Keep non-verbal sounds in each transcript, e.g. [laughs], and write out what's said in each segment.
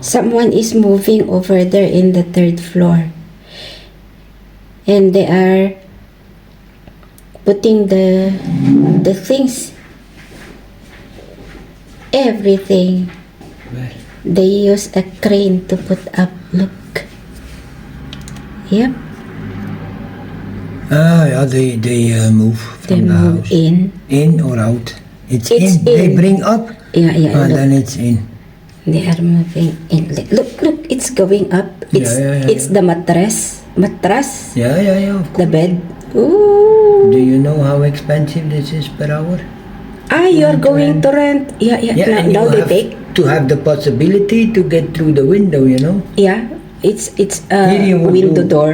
Someone is moving over there in the third floor. And they are putting the the things everything they use a crane to put up look yep Ah, yeah, they they uh, move they from the move house. in In or out? It's, It's in. They bring up, yeah yeah and look. then it's in. They are moving in Like, look look it's going up it's Yeah, yeah, yeah, it's the mattress mattress Yeah, yeah, yeah. The bed Ooh. Do you know how expensive this is per hour? ah you're Rent, going rent. to rent yeah yeah, Yeah, now, and now they take to have the possibility to get through the window. You know, yeah it's it's a would window do- door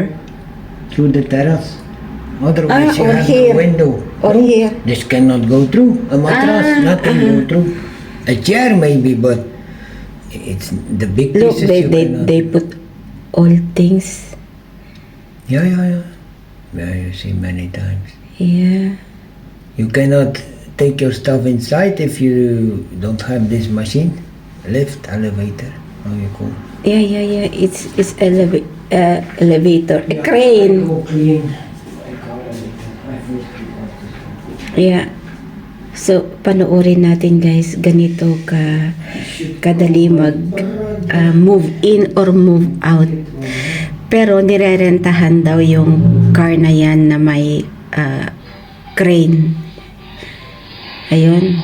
through the terrace. Otherwise, Ah, you have here. the window. Or No, here. This cannot go through. A mattress, Ah, nothing go through. A chair maybe, but it's the big look pieces they you they, cannot. they put all things Yeah, yeah, yeah. Yeah, you see many times. yeah You cannot take your stuff inside if you don't have this machine. Lift, elevator, how you call Yeah, yeah, yeah. It's it's eleva- uh, elevator, a crane. Yeah. So panoorin natin guys, ganito ka kadali mag uh, move in or move out. Pero nirerentahan daw yung car na yan na may uh, crane. Ayun.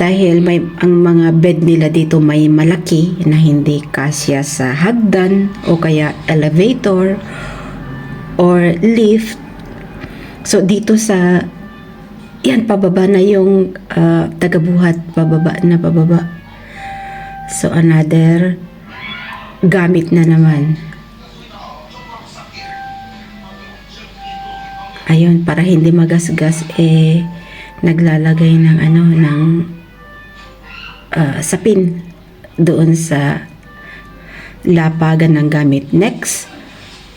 Dahil may ang mga bed nila dito may malaki na hindi kasya sa hagdan o kaya elevator or lift. So dito sa yan pababa na yung ah, tagabuhat pababa na pababa. So another gamit na naman. Ayun, para hindi magasgas eh naglalagay ng ano ng ah, sapin doon sa lapagan ng gamit. Next,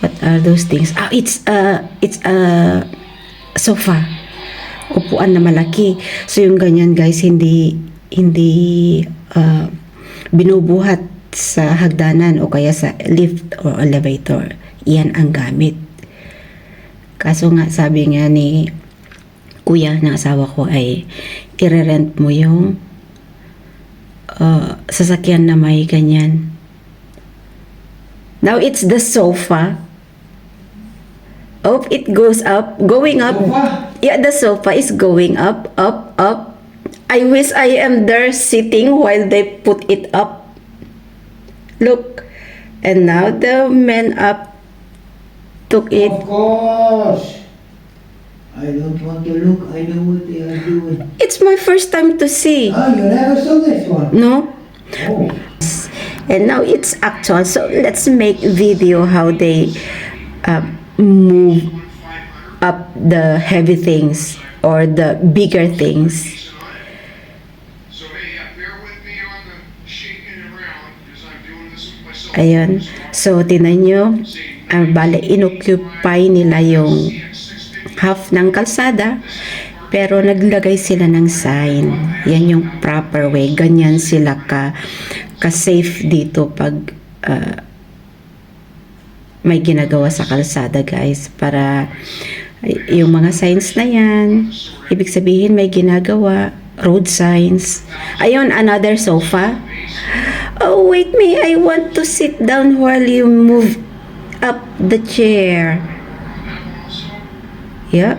what are those things? Ah, it's a it's a sofa. Upuan na malaki. So yung ganyan guys, hindi hindi ah, binubuhat sa hagdanan o kaya sa lift or elevator. Yan ang gamit. Kaso nga sabi nga ni kuya ng asawa ko ay i-rent mo yung uh, sasakyan na may ganyan. Now it's the sofa. Oh, it goes up, going up. Yeah, the sofa is going up, up, up. I wish I am there sitting while they put it up. Look. And now the men up took it. Of course. I don't want to look. I know what they are doing. It's my first time to see. Ah, you never saw this one. No? Oh. And now it's actual. So let's make video how they uh, move up the heavy things or the bigger things. Ayun. So tinan nyo, uh, bale inoccupy nila yung half ng kalsada pero naglagay sila ng sign. Yan yung proper way. Ganyan sila ka ka-safe dito pag uh, may ginagawa sa kalsada guys para yung mga signs na yan ibig sabihin may ginagawa road signs. Ayun another sofa. Oh wait me I want to sit down while you move up the chair. Yeah.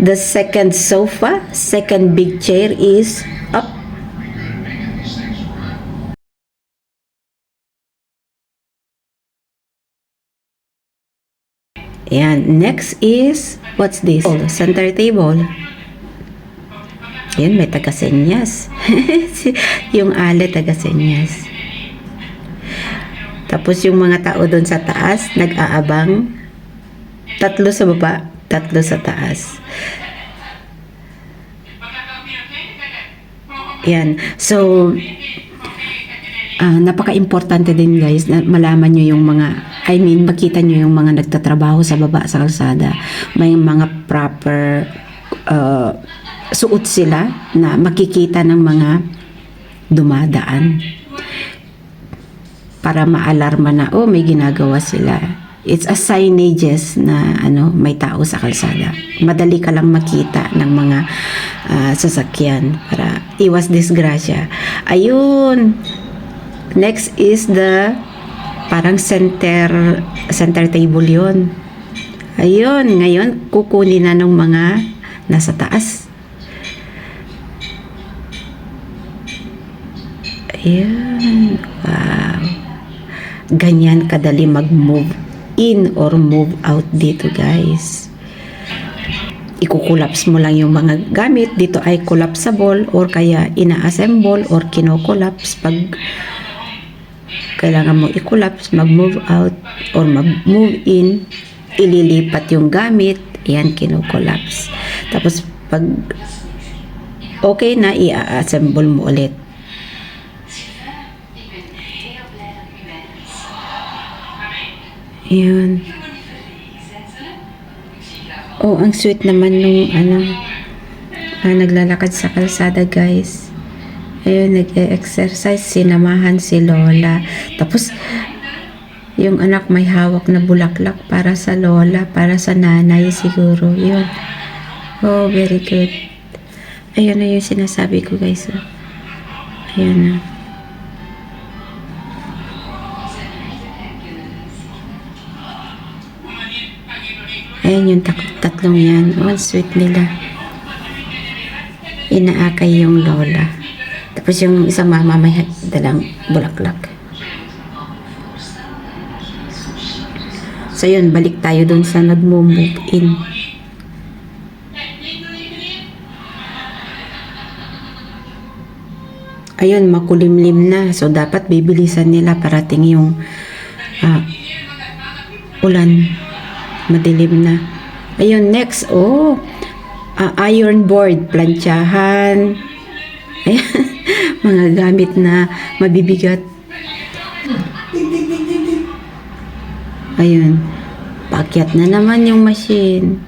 The second sofa second big chair is up Yan. Next is, what's this? Oh, center table. Yan, may taga-senyas. [laughs] yung ale taga-senyas. Tapos yung mga tao doon sa taas, nag-aabang. Tatlo sa baba, tatlo sa taas. Yan. So, ah, napaka-importante din guys na malaman nyo yung mga I mean, makita nyo yung mga nagtatrabaho sa baba sa kalsada. May mga proper uh, suot sila na makikita ng mga dumadaan. Para maalarma na oh may ginagawa sila. It's a signages na ano may tao sa kalsada. Madali ka lang makita ng mga ah, sasakyan para iwas disgrasya. Ayun. Next is the parang center center table yon ayun ngayon kukunin na ng mga nasa taas Ayan. Wow. Ganyan kadali mag-move in or move out dito, guys. Ikukullaps mo lang yung mga gamit. Dito ay collapsible or kaya ina-assemble or kino-collapse pag kailangan mo i-collapse, mag-move out or mag-move in, ililipat yung gamit, yan kino-collapse. Tapos pag okay na, i-assemble mo ulit. Yun. Oh, ang sweet naman nung ano, ah, naglalakad sa kalsada, guys. Ayun, nag-exercise, sinamahan si Lola. Tapos, yung anak may hawak na bulaklak para sa Lola, para sa nanay siguro. Yun. Oh, very good. Ayun na yung sinasabi ko, guys. oh. Ayun na. Ayan yung tatlong yan. Oh, ang sweet nila. Inaakay yung lola. Tapos yung isang mama may dalang bulaklak. So yun, balik tayo dun sa nagmo-move in. Ayun, makulimlim na. So dapat bibilisan nila parating yung ah, ulan madilim na. Ayun, next, oh, ah, iron board, plantsahan, ayan, [laughs] mga gamit na mabibigat. Ayun, pakyat na naman yung machine.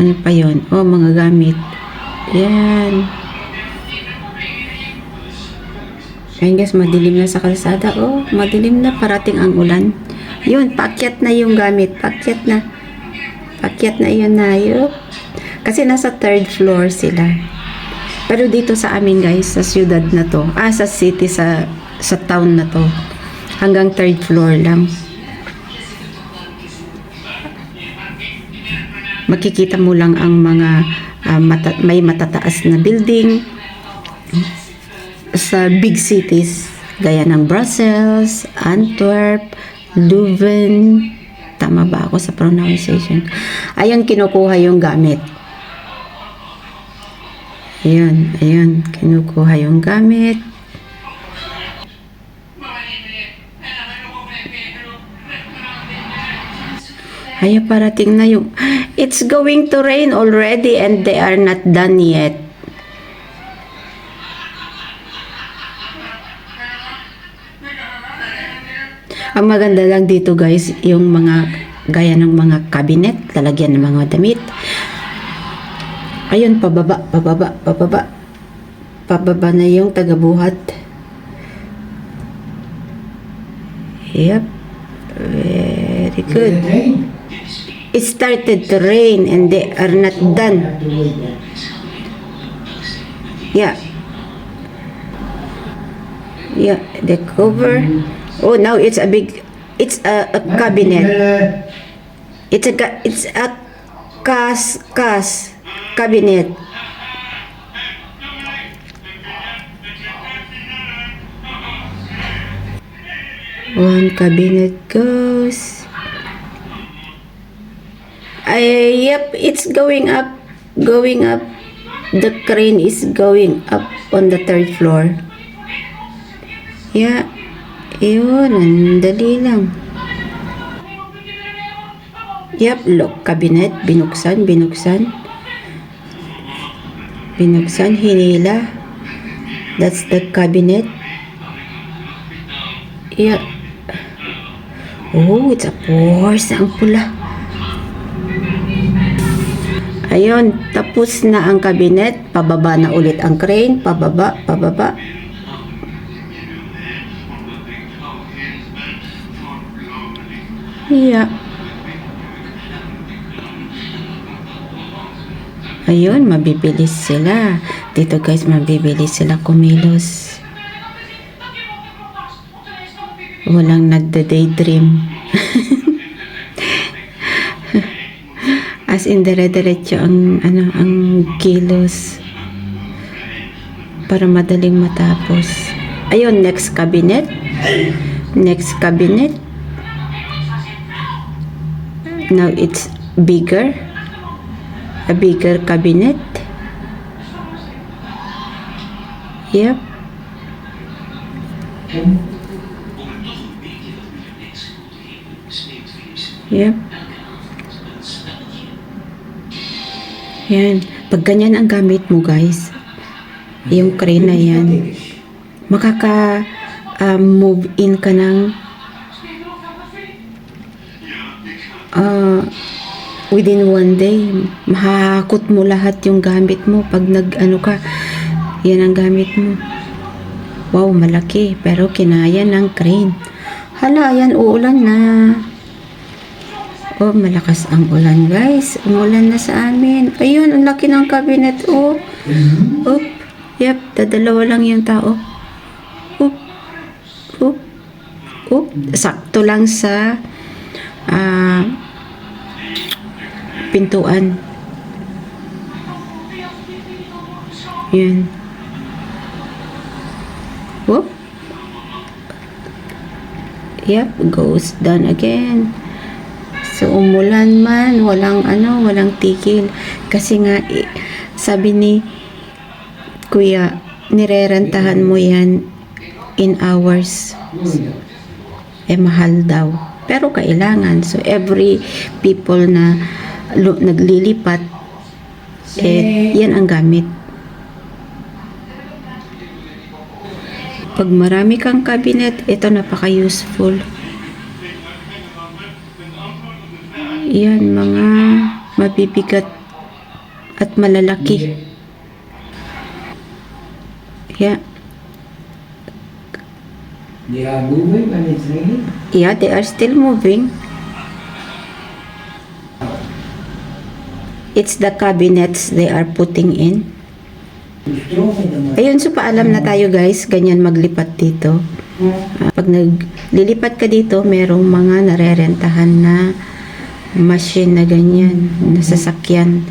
Ano pa yun? Oh, mga gamit. Yan. Ayun guys, madilim na sa kalsada. Oh, madilim na. Parating ang ulan. Yun, pakyat na yung gamit. Pakyat na. Pakyat na yun na. Yup. Kasi nasa third floor sila. Pero dito sa amin guys, sa syudad na to, ah, sa city, sa, sa town na to, hanggang third floor lang. Makikita mo lang ang mga ah, mata- may matataas na building, sa big cities gaya ng Brussels, Antwerp, Leuven, tama ba ako sa pronunciation? Ayun, kinukuha yung gamit. Ayun, ayun, kinukuha yung gamit. Ay, parating na yung... It's going to rain already and they are not done yet. Ang maganda lang dito guys, yung mga gaya ng mga cabinet, lalagyan ng mga damit. Ayun, pababa, pababa, pababa. Pababa na yung tagabuhat. Yep. Very good. It started to rain and they are not done. Yeah. Yeah, the cover. Oh, now it's a big, it's a, a cabinet. It's a, it's a cas, cas, cabinet. One cabinet goes. Ay, yep, it's going up, going up. The crane is going up on the third floor. Yeah. Yun, ang dali lang. Yep, lock cabinet, binuksan, binuksan. Binuksan, hinila. That's the cabinet. Yeah. Oh, it's a Porsche. Ang pula. Ayun, tapos na ang cabinet. Pababa na ulit ang crane. Pababa, pababa. Yeah. Ayun, mabibilis sila. Dito guys, mabibilis sila kumilos. Walang nagda-daydream. [laughs] As in, dire-diretso ang, ano, ang kilos. Para madaling matapos. Ayun, next cabinet. Next cabinet. Now it's bigger. A bigger cabinet. Yep. Yep. Yan. Pag ganyan ang gamit mo, guys, yung crane na yan, makaka um, move in ka ng uh, within one day. Mahakot mo lahat yung gamit mo pag nag ano ka, yan ang gamit mo. Wow, malaki. Pero kinaya ng crane. Hala, yan, uulan na. Oh, malakas ang ulan, guys. Umulan na sa amin. Ayun, ang laki ng cabinet. Oh. Oop. Yep, dadalawa lang yung tao. Oop. Oop. Oop. Sakto lang sa ah pintuan. Yun. Whoop. Yep, goes down again. So, umulan man, walang ano, walang tigil. Kasi nga, sabi ni Kuya, nirerentahan mo yan in hours. Eh, mahal daw. Pero kailangan. So, every people na lu- naglilipat, eh, yan ang gamit. Pag marami kang cabinet, ito napaka-useful. Yan, mga mabibigat at malalaki. Yeah. They are moving when it's raining. Yeah, they are still moving. It's the cabinets they are putting in. Ayun, so paalam na tayo guys, ganyan maglipat dito. Ah, pag naglilipat ka dito, merong mga narerentahan na machine na ganyan, na sasakyan